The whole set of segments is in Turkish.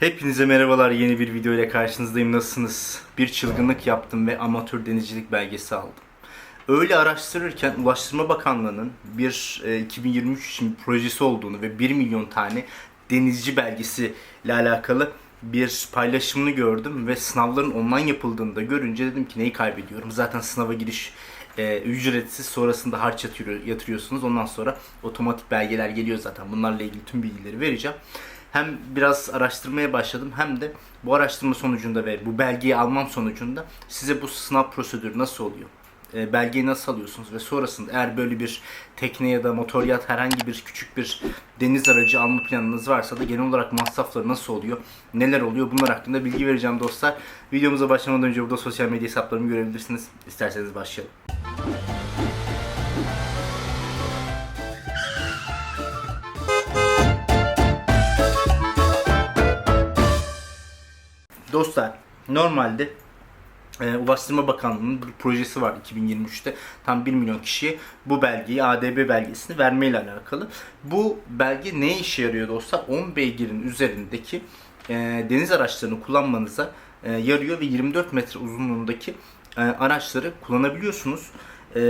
Hepinize merhabalar yeni bir video ile karşınızdayım nasılsınız? Bir çılgınlık yaptım ve amatör denizcilik belgesi aldım. Öyle araştırırken Ulaştırma Bakanlığı'nın bir e, 2023 için projesi olduğunu ve 1 milyon tane denizci belgesi ile alakalı bir paylaşımını gördüm ve sınavların online yapıldığını da görünce dedim ki neyi kaybediyorum? Zaten sınava giriş e, ücretsiz sonrasında harç yatırıyor, yatırıyorsunuz. Ondan sonra otomatik belgeler geliyor zaten. Bunlarla ilgili tüm bilgileri vereceğim. Hem biraz araştırmaya başladım hem de bu araştırma sonucunda ve bu belgeyi almam sonucunda size bu sınav prosedürü nasıl oluyor? E, belgeyi nasıl alıyorsunuz ve sonrasında eğer böyle bir tekne ya da motor yat herhangi bir küçük bir deniz aracı alma planınız varsa da genel olarak masrafları nasıl oluyor, neler oluyor bunlar hakkında bilgi vereceğim dostlar. Videomuza başlamadan önce burada sosyal medya hesaplarımı görebilirsiniz. İsterseniz başlayalım. Dostlar normalde e, Ulaştırma Bakanlığı'nın bir projesi var 2023'te. Tam 1 milyon kişiye bu belgeyi, ADB belgesini vermeyle alakalı. Bu belge ne işe yarıyor dostlar? 10 beygirin üzerindeki e, deniz araçlarını kullanmanıza e, yarıyor ve 24 metre uzunluğundaki e, araçları kullanabiliyorsunuz. E,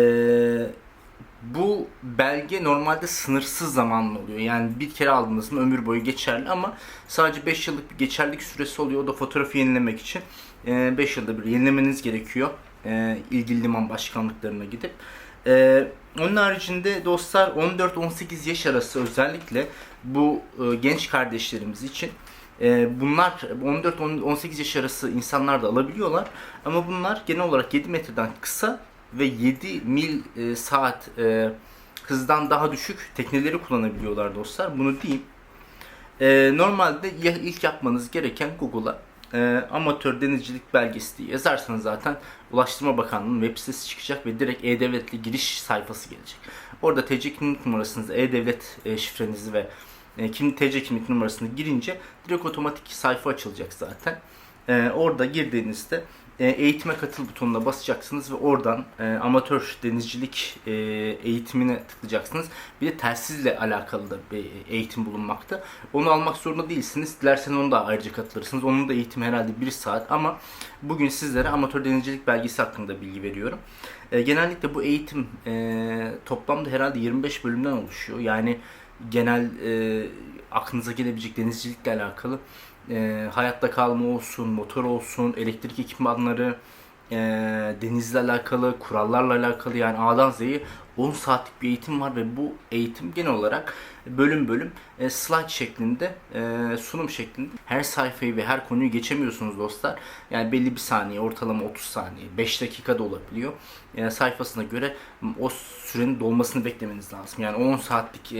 bu belge normalde sınırsız zamanlı oluyor. Yani bir kere aldınız mı ömür boyu geçerli ama sadece 5 yıllık bir geçerlilik süresi oluyor. O da fotoğrafı yenilemek için 5 yılda bir yenilemeniz gerekiyor. e, ilgili liman başkanlıklarına gidip. E, onun haricinde dostlar 14-18 yaş arası özellikle bu e, genç kardeşlerimiz için e, bunlar 14-18 yaş arası insanlar da alabiliyorlar. Ama bunlar genel olarak 7 metreden kısa ve 7 mil e, saat e, hızdan daha düşük tekneleri kullanabiliyorlar dostlar. Bunu diyeyim. E, normalde ilk yapmanız gereken Google'a e, amatör denizcilik belgesi diye yazarsanız zaten Ulaştırma Bakanlığı'nın web sitesi çıkacak ve direkt E-Devlet'li giriş sayfası gelecek. Orada TC kimlik numarasınızı, E-Devlet e, şifrenizi ve e, kim TC kimlik numarasını girince direkt otomatik sayfa açılacak zaten. E, orada girdiğinizde eğitime katıl butonuna basacaksınız ve oradan e, amatör denizcilik e, eğitimine tıklayacaksınız. Bir de telsizle alakalı da bir eğitim bulunmakta. Onu almak zorunda değilsiniz. Dilerseniz onu da ayrıca katılırsınız. Onun da eğitimi herhalde 1 saat ama bugün sizlere amatör denizcilik belgesi hakkında bilgi veriyorum. E, genellikle bu eğitim e, toplamda herhalde 25 bölümden oluşuyor. Yani genel e, aklınıza gelebilecek denizcilikle alakalı e, hayatta kalma olsun, motor olsun, elektrik ekipmanları, e, denizle alakalı, kurallarla alakalı yani A'dan Z'ye 10 saatlik bir eğitim var ve bu eğitim genel olarak bölüm bölüm e, slide şeklinde, e, sunum şeklinde her sayfayı ve her konuyu geçemiyorsunuz dostlar. Yani belli bir saniye, ortalama 30 saniye, 5 dakika da olabiliyor. E, sayfasına göre o sürenin dolmasını beklemeniz lazım. Yani 10 saatlik e,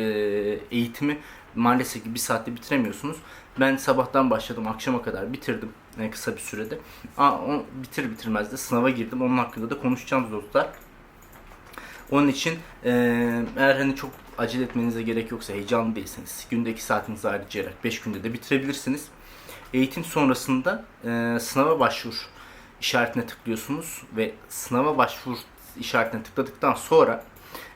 eğitimi maalesef ki bir saatte bitiremiyorsunuz. Ben sabahtan başladım, akşama kadar bitirdim kısa bir sürede. Aa, bitir bitirmez de sınava girdim. Onun hakkında da konuşacağım dostlar. Onun için e, eğer hani çok acele etmenize gerek yoksa, heyecanlı değilseniz, günde 2 saatinizi harcayarak 5 günde de bitirebilirsiniz. Eğitim sonrasında e, sınava başvur işaretine tıklıyorsunuz ve sınava başvur işaretine tıkladıktan sonra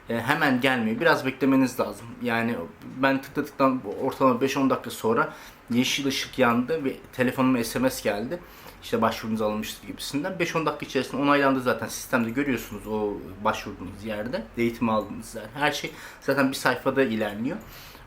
e, hemen gelmiyor. Biraz beklemeniz lazım. Yani ben tıkladıktan ortalama 5-10 dakika sonra yeşil ışık yandı ve telefonuma SMS geldi. İşte başvurunuz alınmıştır gibisinden. 5-10 dakika içerisinde onaylandı zaten. Sistemde görüyorsunuz o başvurduğunuz yerde. Eğitim aldığınız yer. Her şey zaten bir sayfada ilerliyor.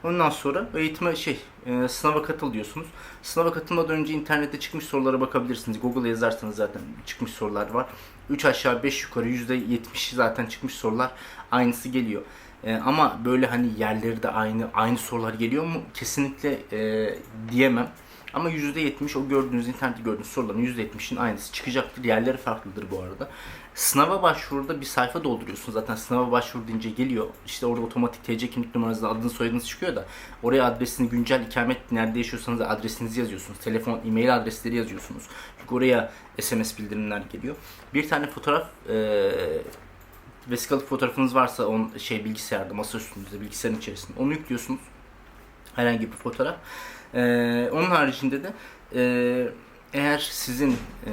Ondan sonra eğitime şey e, sınava katıl diyorsunuz. Sınava katılmadan önce internette çıkmış sorulara bakabilirsiniz. Google'a yazarsanız zaten çıkmış sorular var. 3 aşağı 5 yukarı %70 zaten çıkmış sorular aynısı geliyor. E, ama böyle hani yerleri de aynı aynı sorular geliyor mu? Kesinlikle e, diyemem. Ama %70 o gördüğünüz internette gördüğünüz soruların %70'in aynısı çıkacaktır. Yerleri farklıdır bu arada. Sınava başvuruda bir sayfa dolduruyorsun. Zaten sınava başvur deyince geliyor. İşte orada otomatik TC kimlik numaranızla adınız soyadınız çıkıyor da oraya adresini güncel ikamet nerede yaşıyorsanız adresinizi yazıyorsunuz. Telefon, e-mail adresleri yazıyorsunuz. Çünkü oraya SMS bildirimler geliyor. Bir tane fotoğraf e, vesikalık fotoğrafınız varsa on şey bilgisayarda masa üstünüzde bilgisayarın içerisinde onu yüklüyorsunuz. Herhangi bir fotoğraf. Ee, onun haricinde de e, eğer sizin e,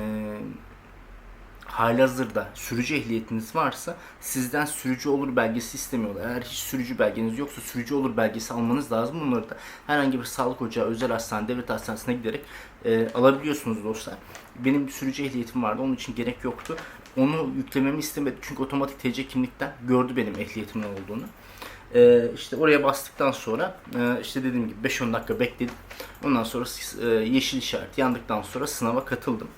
halihazırda sürücü ehliyetiniz varsa sizden sürücü olur belgesi istemiyorlar. Eğer hiç sürücü belgeniz yoksa sürücü olur belgesi almanız lazım. Bunları da herhangi bir sağlık ocağı, özel hastane, devlet hastanesine giderek e, alabiliyorsunuz dostlar. Benim sürücü ehliyetim vardı. Onun için gerek yoktu. Onu yüklememi istemedi. Çünkü otomatik TC kimlikten gördü benim ehliyetimin olduğunu. Ee, işte oraya bastıktan sonra e, işte dediğim gibi 5-10 dakika bekledim. Ondan sonra e, yeşil işaret yandıktan sonra sınava katıldım.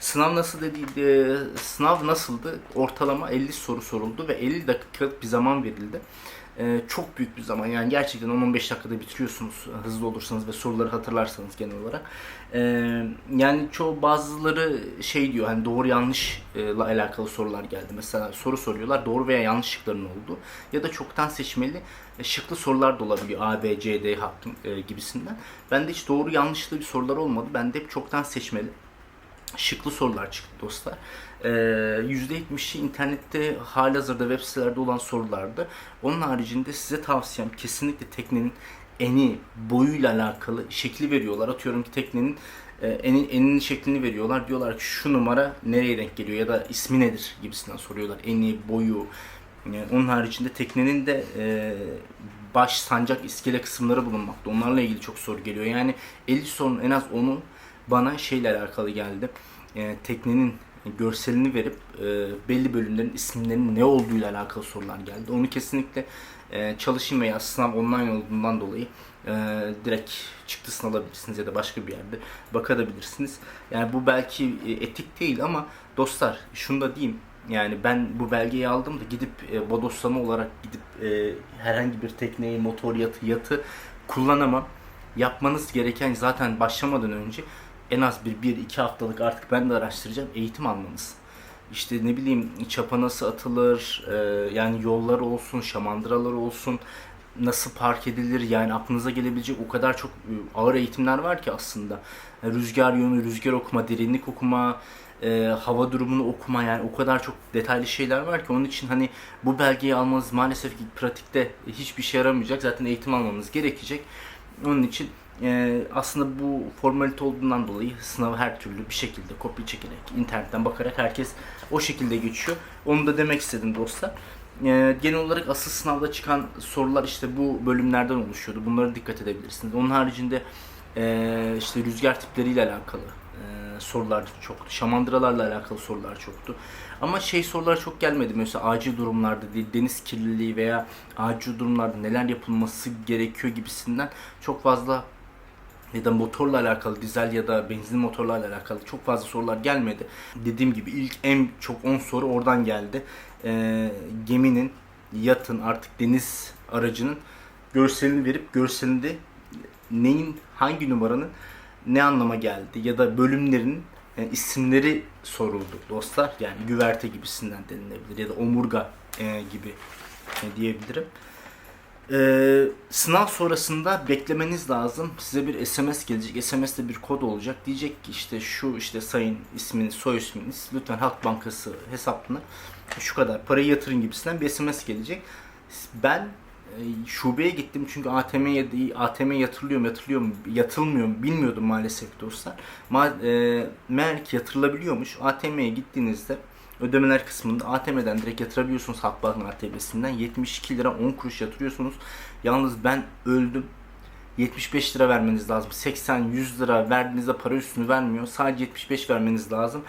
Sınav nasıl dedi, e, sınav nasıldı? Ortalama 50 soru soruldu ve 50 dakikalık bir zaman verildi. E, çok büyük bir zaman yani gerçekten 10-15 dakikada bitiriyorsunuz e, hızlı olursanız ve soruları hatırlarsanız genel olarak. E, yani çoğu bazıları şey diyor hani doğru yanlışla alakalı sorular geldi. Mesela soru soruyorlar doğru veya yanlış şıkların olduğu ya da çoktan seçmeli e, şıklı sorular da olabiliyor. A, B, C, D hakkım e, gibisinden. Bende hiç doğru yanlışlı bir sorular olmadı. Bende hep çoktan seçmeli şıklı sorular çıktı dostlar. Ee, %70'i internette halihazırda web sitelerde olan sorulardı. Onun haricinde size tavsiyem kesinlikle teknenin eni, boyuyla alakalı şekli veriyorlar. Atıyorum ki teknenin e, enin, eninin şeklini veriyorlar. Diyorlar ki şu numara nereye denk geliyor ya da ismi nedir gibisinden soruyorlar. Eni, boyu. Yani onun haricinde teknenin de e, baş, sancak, iskele kısımları bulunmakta. Onlarla ilgili çok soru geliyor. Yani 50 sorunun en az 10'u bana şeyle alakalı geldi. E, teknenin görselini verip e, belli bölümlerin isimlerinin ne olduğuyla alakalı sorular geldi. Onu kesinlikle e, çalışın veya sınav online olduğundan dolayı e, direkt çıktısını alabilirsiniz ya da başka bir yerde bakabilirsiniz. Yani bu belki e, etik değil ama dostlar şunu da diyeyim. Yani ben bu belgeyi aldım da gidip e, bodoslama olarak gidip e, herhangi bir tekneyi, motor yatı, yatı kullanamam. Yapmanız gereken zaten başlamadan önce en az bir, bir iki haftalık artık ben de araştıracağım eğitim almanız. İşte ne bileyim çapa nasıl atılır, e, yani yollar olsun, şamandıralar olsun, nasıl park edilir yani aklınıza gelebilecek o kadar çok e, ağır eğitimler var ki aslında. Yani rüzgar yönü, rüzgar okuma, derinlik okuma, e, hava durumunu okuma yani o kadar çok detaylı şeyler var ki onun için hani bu belgeyi almanız maalesef ki pratikte hiçbir şey yaramayacak. Zaten eğitim almanız gerekecek. Onun için e, aslında bu formalite olduğundan dolayı sınavı her türlü bir şekilde kopya çekerek, internetten bakarak herkes o şekilde geçiyor. Onu da demek istedim dostlar. E, genel olarak asıl sınavda çıkan sorular işte bu bölümlerden oluşuyordu. Bunlara dikkat edebilirsiniz. Onun haricinde e, işte rüzgar tipleriyle alakalı e, sorular çoktu. Şamandıralarla alakalı sorular çoktu. Ama şey sorular çok gelmedi. Mesela acil durumlarda değil, deniz kirliliği veya acil durumlarda neler yapılması gerekiyor gibisinden çok fazla ya da motorla alakalı, dizel ya da benzin motorlarla alakalı çok fazla sorular gelmedi. Dediğim gibi ilk en çok 10 soru oradan geldi. Ee, geminin, yatın artık deniz aracının görselini verip görselinde neyin, hangi numaranın ne anlama geldi ya da bölümlerin e, isimleri soruldu dostlar. Yani güverte gibisinden denilebilir ya da omurga e, gibi e, diyebilirim. Ee, sınav sonrasında beklemeniz lazım. Size bir SMS gelecek. SMS'te bir kod olacak. Diyecek ki işte şu işte sayın isminiz, soy isminiz lütfen Halk Bankası hesabına şu kadar parayı yatırın gibisinden bir SMS gelecek. Ben e, şubeye gittim çünkü ATM'ye ATM yatırılıyor mu yatırılıyor mu yatılmıyor mu bilmiyordum maalesef dostlar. Ma, e, meğer ki yatırılabiliyormuş. ATM'ye gittiğinizde ödemeler kısmında ATM'den direkt yatırabiliyorsunuz Halkbank ATM'sinden. 72 lira 10 kuruş yatırıyorsunuz. Yalnız ben öldüm. 75 lira vermeniz lazım. 80-100 lira verdiğinizde para üstünü vermiyor. Sadece 75 vermeniz lazım.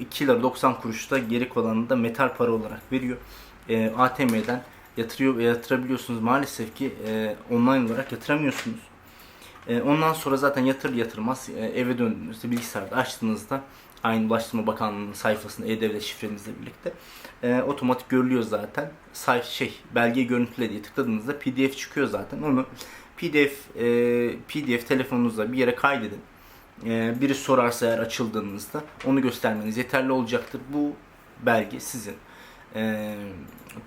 2 lira 90 kuruş da geri kalanını da metal para olarak veriyor. ATM'den yatırıyor ve yatırabiliyorsunuz. Maalesef ki online olarak yatıramıyorsunuz. Ondan sonra zaten yatır yatırmaz eve döndüğünüzde bilgisayarda açtığınızda aynı Ulaştırma Bakanlığı'nın sayfasında e-devlet şifrenizle birlikte e, otomatik görülüyor zaten. Sayf şey belge görüntüle diye tıkladığınızda PDF çıkıyor zaten. Onu PDF e, PDF telefonunuzla bir yere kaydedin. E, biri sorarsa eğer açıldığınızda onu göstermeniz yeterli olacaktır. Bu belge sizin. E,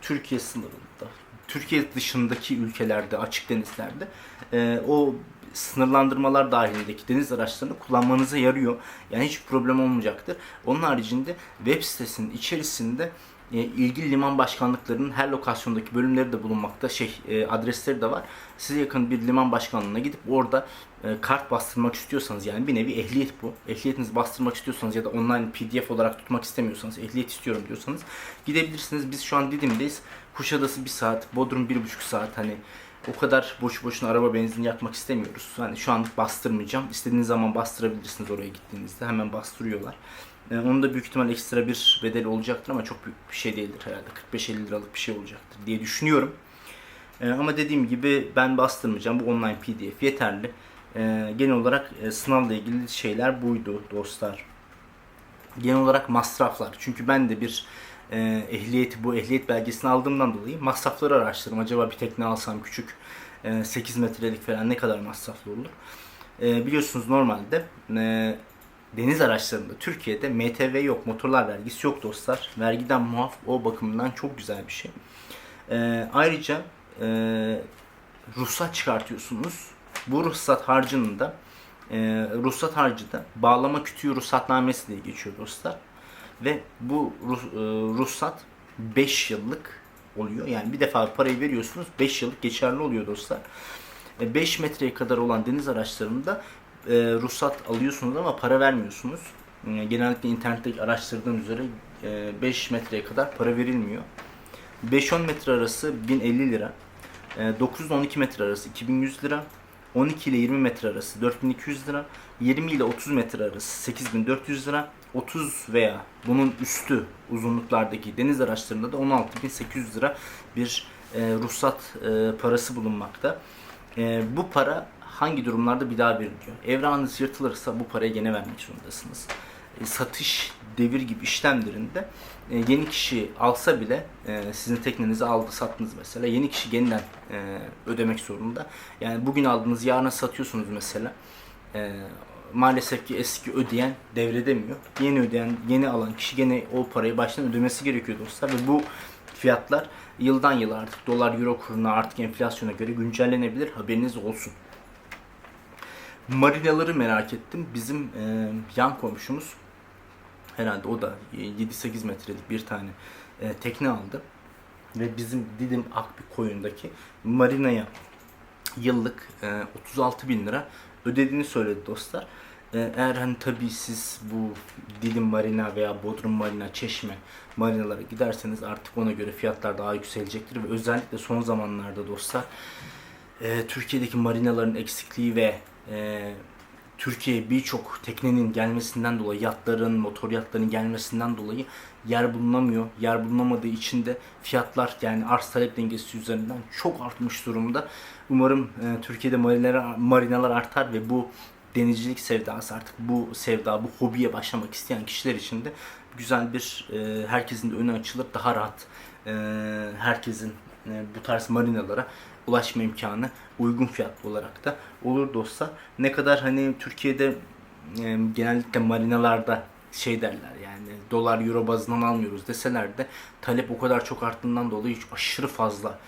Türkiye sınırında, Türkiye dışındaki ülkelerde, açık denizlerde e, o sınırlandırmalar dahilindeki deniz araçlarını kullanmanıza yarıyor. Yani hiç problem olmayacaktır. Onun haricinde web sitesinin içerisinde e, ilgili liman başkanlıklarının her lokasyondaki bölümleri de bulunmakta. Şey e, adresleri de var. Size yakın bir liman başkanlığına gidip orada e, kart bastırmak istiyorsanız yani bir nevi ehliyet bu. Ehliyetinizi bastırmak istiyorsanız ya da online pdf olarak tutmak istemiyorsanız ehliyet istiyorum diyorsanız gidebilirsiniz. Biz şu an Didim'deyiz. Kuşadası bir saat, Bodrum bir buçuk saat hani o kadar boş boşuna araba benzin yakmak istemiyoruz. Hani şu anlık bastırmayacağım. İstediğiniz zaman bastırabilirsiniz oraya gittiğinizde. Hemen bastırıyorlar. Ee, onun da büyük ihtimal ekstra bir bedeli olacaktır ama çok büyük bir şey değildir herhalde. 45-50 liralık bir şey olacaktır diye düşünüyorum. Ee, ama dediğim gibi ben bastırmayacağım. Bu online pdf yeterli. Ee, genel olarak e, sınavla ilgili şeyler buydu dostlar. Genel olarak masraflar. Çünkü ben de bir e, ehliyeti bu ehliyet belgesini aldığımdan dolayı masrafları araştırdım. Acaba bir tekne alsam küçük e, 8 metrelik falan ne kadar masraflı olur? E, biliyorsunuz normalde e, deniz araçlarında Türkiye'de MTV yok, motorlar vergisi yok dostlar. Vergiden muaf o bakımdan çok güzel bir şey. E, ayrıca e, ruhsat çıkartıyorsunuz. Bu ruhsat harcının da e, ruhsat harcı da bağlama kütüğü ruhsatnamesi diye geçiyor dostlar. Ve bu e, ruhsat 5 yıllık oluyor. Yani bir defa parayı veriyorsunuz 5 yıllık geçerli oluyor dostlar. 5 metreye kadar olan deniz araçlarında e, ruhsat alıyorsunuz ama para vermiyorsunuz. E, genellikle internette araştırdığım üzere e, 5 metreye kadar para verilmiyor. 5-10 metre arası 1050 lira. E, 9-12 metre arası 2100 lira. 12 ile 20 metre arası 4200 lira. 20 ile 30 metre arası 8400 lira. 30 veya bunun üstü uzunluklardaki deniz araçlarında da 16.800 lira bir e, ruhsat e, parası bulunmakta. E, bu para hangi durumlarda bir daha veriliyor? Evrağınız yırtılırsa bu parayı gene vermek zorundasınız. E, satış, devir gibi işlemlerinde e, yeni kişi alsa bile e, sizin teknenizi aldı sattınız mesela yeni kişi yeniden e, ödemek zorunda. Yani bugün aldınız yarına satıyorsunuz mesela. E, maalesef ki eski ödeyen devredemiyor. Yeni ödeyen, yeni alan kişi gene o parayı baştan ödemesi gerekiyor dostlar ve bu fiyatlar yıldan yıla artık dolar euro kuruna artık enflasyona göre güncellenebilir haberiniz olsun. Marinaları merak ettim. Bizim e, yan komşumuz herhalde o da 7-8 metrelik bir tane e, tekne aldı. Ve bizim Didim Akbük koyundaki marinaya yıllık e, 36 bin lira ödediğini söyledi dostlar. E, eğer hani tabii siz bu Didim Marina veya Bodrum Marina, Çeşme marinalara giderseniz artık ona göre fiyatlar daha yükselecektir ve özellikle son zamanlarda dostlar e, Türkiye'deki marinaların eksikliği ve e, Türkiye'ye birçok teknenin gelmesinden dolayı, yatların, motor yatların gelmesinden dolayı yer bulunamıyor. Yer bulunamadığı için de fiyatlar yani arz talep dengesi üzerinden çok artmış durumda. Umarım e, Türkiye'de marinalar, marinalar artar ve bu denizcilik sevdası artık bu sevda, bu hobiye başlamak isteyen kişiler için de güzel bir e, herkesin de önü açılır, daha rahat e, herkesin bu tarz marinalara ulaşma imkanı uygun fiyatlı olarak da olur dostlar. Ne kadar hani Türkiye'de e, genellikle marinalarda şey derler yani dolar euro bazından almıyoruz deseler de talep o kadar çok arttığından dolayı aşırı fazla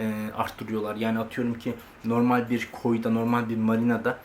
e, arttırıyorlar. Yani atıyorum ki normal bir koyda normal bir marinada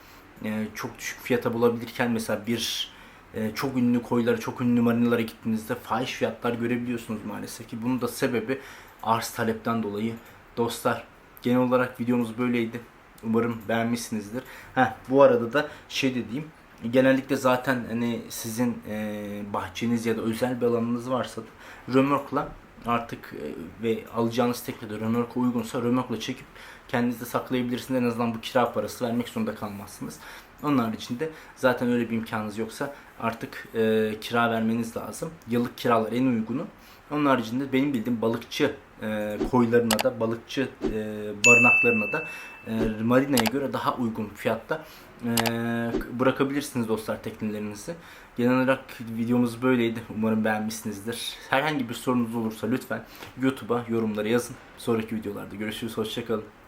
e, çok düşük fiyata bulabilirken mesela bir e, çok ünlü koylara, çok ünlü marinalara gittiğinizde fahiş fiyatlar görebiliyorsunuz maalesef ki. Bunun da sebebi arz talepten dolayı. Dostlar genel olarak videomuz böyleydi. Umarım beğenmişsinizdir. Heh, bu arada da şey dediğim genellikle zaten hani sizin e, bahçeniz ya da özel bir alanınız varsa da römorkla artık e, ve alacağınız tekne de römorka uygunsa römorkla çekip kendinizde saklayabilirsiniz. En azından bu kira parası vermek zorunda kalmazsınız. Onun haricinde zaten öyle bir imkanınız yoksa artık e, kira vermeniz lazım. Yıllık kiralar en uygunu. Onun haricinde benim bildiğim balıkçı e, koylarına da balıkçı e, barınaklarına da e, marinaya göre daha uygun fiyatta e, bırakabilirsiniz dostlar teknelerinizi. Genel olarak videomuz böyleydi. Umarım beğenmişsinizdir. Herhangi bir sorunuz olursa lütfen YouTube'a yorumlara yazın. Sonraki videolarda görüşürüz. Hoşçakalın.